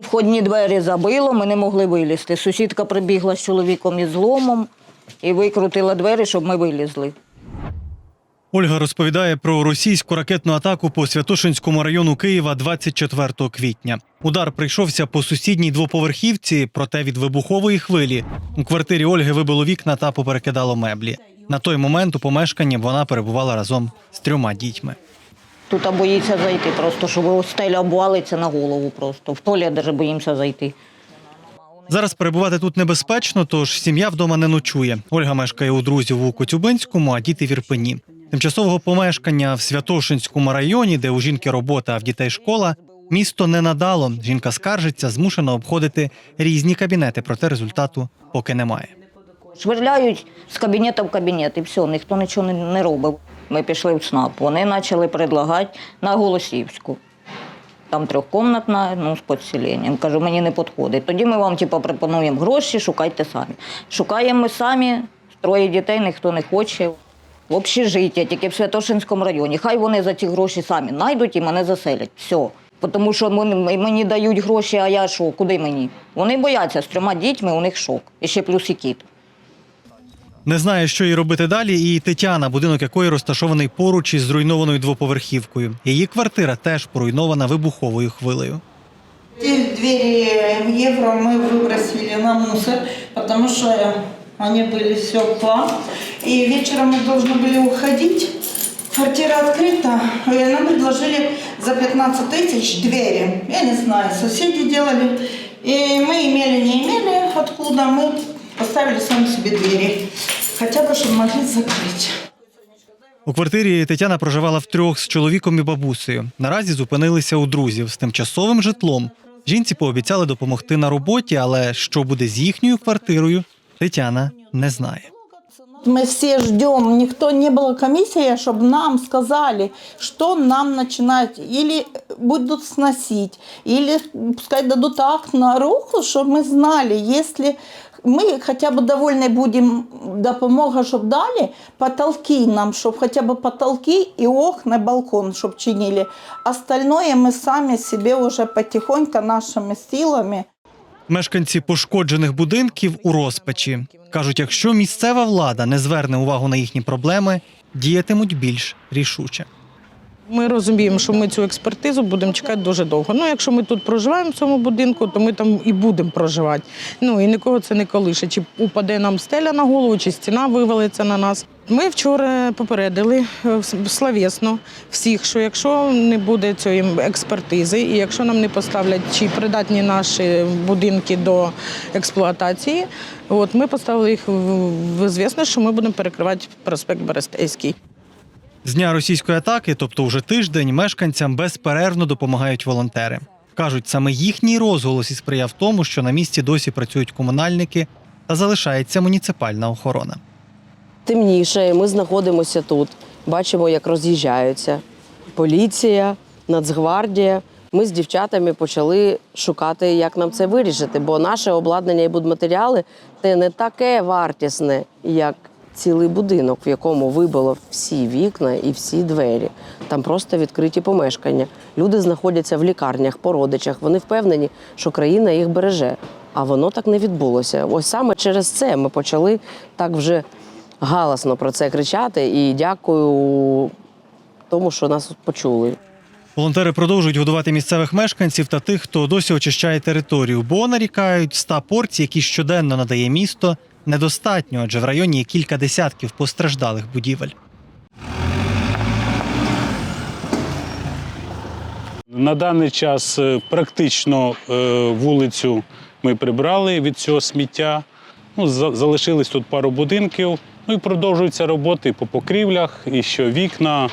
Входні двері забило, ми не могли вилізти. Сусідка прибігла з чоловіком із зломом і викрутила двері, щоб ми вилізли. Ольга розповідає про російську ракетну атаку по Святошинському району Києва 24 квітня. Удар прийшовся по сусідній двоповерхівці, проте від вибухової хвилі у квартирі Ольги вибило вікна та поперекидало меблі. На той момент у помешканні вона перебувала разом з трьома дітьми. Тут а боїться зайти, просто щоб стеля обвалиться на голову просто. В туалет даже боїмося зайти. Зараз перебувати тут небезпечно, тож сім'я вдома не ночує. Ольга мешкає у друзів у Коцюбинському, а діти в Ірпені. Тимчасового помешкання в Святошинському районі, де у жінки робота, а в дітей школа, місто не надало. Жінка скаржиться, змушена обходити різні кабінети, проте результату поки немає. Швирляють з кабінету в кабінет, і все, ніхто нічого не робив. Ми пішли в СНАП. Вони почали предлагати на Голосівську. Там трьохкомнатна, ну, з підселенням. Кажу, мені не підходить. Тоді ми вам типу, пропонуємо гроші, шукайте самі. Шукаємо ми самі, троє дітей ніхто не хоче. В общежиття, тільки в Святошинському районі. Хай вони за ці гроші самі знайдуть і мене заселять. Все. Тому що мені дають гроші, а я що, куди мені? Вони бояться з трьома дітьми, у них шок. І ще плюс і кіт. Не знає, що їй робити далі, і Тетяна, будинок якої розташований поруч із зруйнованою двоповерхівкою. Її квартира теж поруйнована вибуховою хвилею. Эти двери евро мы выбросили на мусор, потому что они были стекла. И вечером мы должны были уходить. Квартира открыта. И нам предложили за 15 тысяч двери. Я не знаю, соседи делали. И мы имели, не имели откуда. Мы поставили сами себе двери. Хотя бы, чтобы могли закрыть. У квартирі Тетяна проживала втрьох з чоловіком і бабусею. Наразі зупинилися у друзів з тимчасовим житлом. Жінці пообіцяли допомогти на роботі, але що буде з їхньою квартирою, Тетяна не знає. Мы все ждем, никто не было комиссии, чтобы нам сказали, что нам начинать. Или будут сносить, или пускай дадут акт на руку, чтобы мы знали, если мы хотя бы довольны будем допомога, чтобы дали, потолки нам, чтобы хотя бы потолки и окна, балкон, чтобы чинили. Остальное мы сами себе уже потихоньку нашими силами Мешканці пошкоджених будинків у розпачі кажуть, якщо місцева влада не зверне увагу на їхні проблеми, діятимуть більш рішуче. Ми розуміємо, що ми цю експертизу будемо чекати дуже довго. Ну, якщо ми тут проживаємо в цьому будинку, то ми там і будемо проживати. Ну і нікого це не колише. Чи упаде нам стеля на голову, чи стіна вивалиться на нас. Ми вчора попередили е, словесно всіх, що якщо не буде цієї експертизи, і якщо нам не поставлять чи придатні наші будинки до експлуатації, от ми поставили їх в в звісно, що ми будемо перекривати проспект Берестейський. З дня російської атаки, тобто вже тиждень, мешканцям безперервно допомагають волонтери. Кажуть, саме їхній розголос і сприяв тому, що на місці досі працюють комунальники та залишається муніципальна охорона. темніше, ми знаходимося тут. Бачимо, як роз'їжджаються поліція, Нацгвардія. Ми з дівчатами почали шукати, як нам це вирішити, бо наше обладнання і будматеріали це не таке вартісне, як цілий будинок, в якому вибило всі вікна і всі двері. Там просто відкриті помешкання. Люди знаходяться в лікарнях, по родичах. Вони впевнені, що країна їх береже. А воно так не відбулося. Ось саме через це ми почали так вже галасно про це кричати. І дякую тому, що нас почули. Волонтери продовжують годувати місцевих мешканців та тих, хто досі очищає територію, бо нарікають 100 порцій, які щоденно надає місто, недостатньо, адже в районі є кілька десятків постраждалих будівель. На даний час е, практично е, вулицю ми прибрали від цього сміття. Ну, за- залишились тут пару будинків. Ну і продовжуються роботи по покрівлях, і що вікна,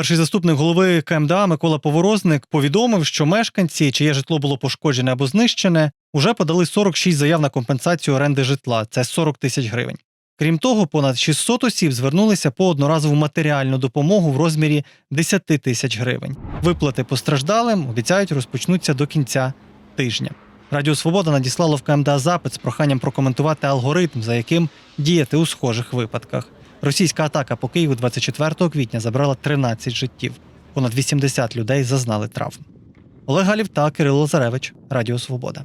Перший заступник голови КМДА Микола Поворозник повідомив, що мешканці, чиє житло було пошкоджене або знищене, уже подали 46 заяв на компенсацію оренди житла. Це 40 тисяч гривень. Крім того, понад 600 осіб звернулися по одноразову матеріальну допомогу в розмірі 10 тисяч гривень. Виплати постраждалим обіцяють розпочнуться до кінця тижня. Радіо Свобода надіслало в КМДА запит з проханням прокоментувати алгоритм, за яким діяти у схожих випадках. Російська атака по Києву 24 квітня забрала 13 життів. Понад 80 людей зазнали травм. Олег Галів та Кирило Лазаревич. Радіо Свобода.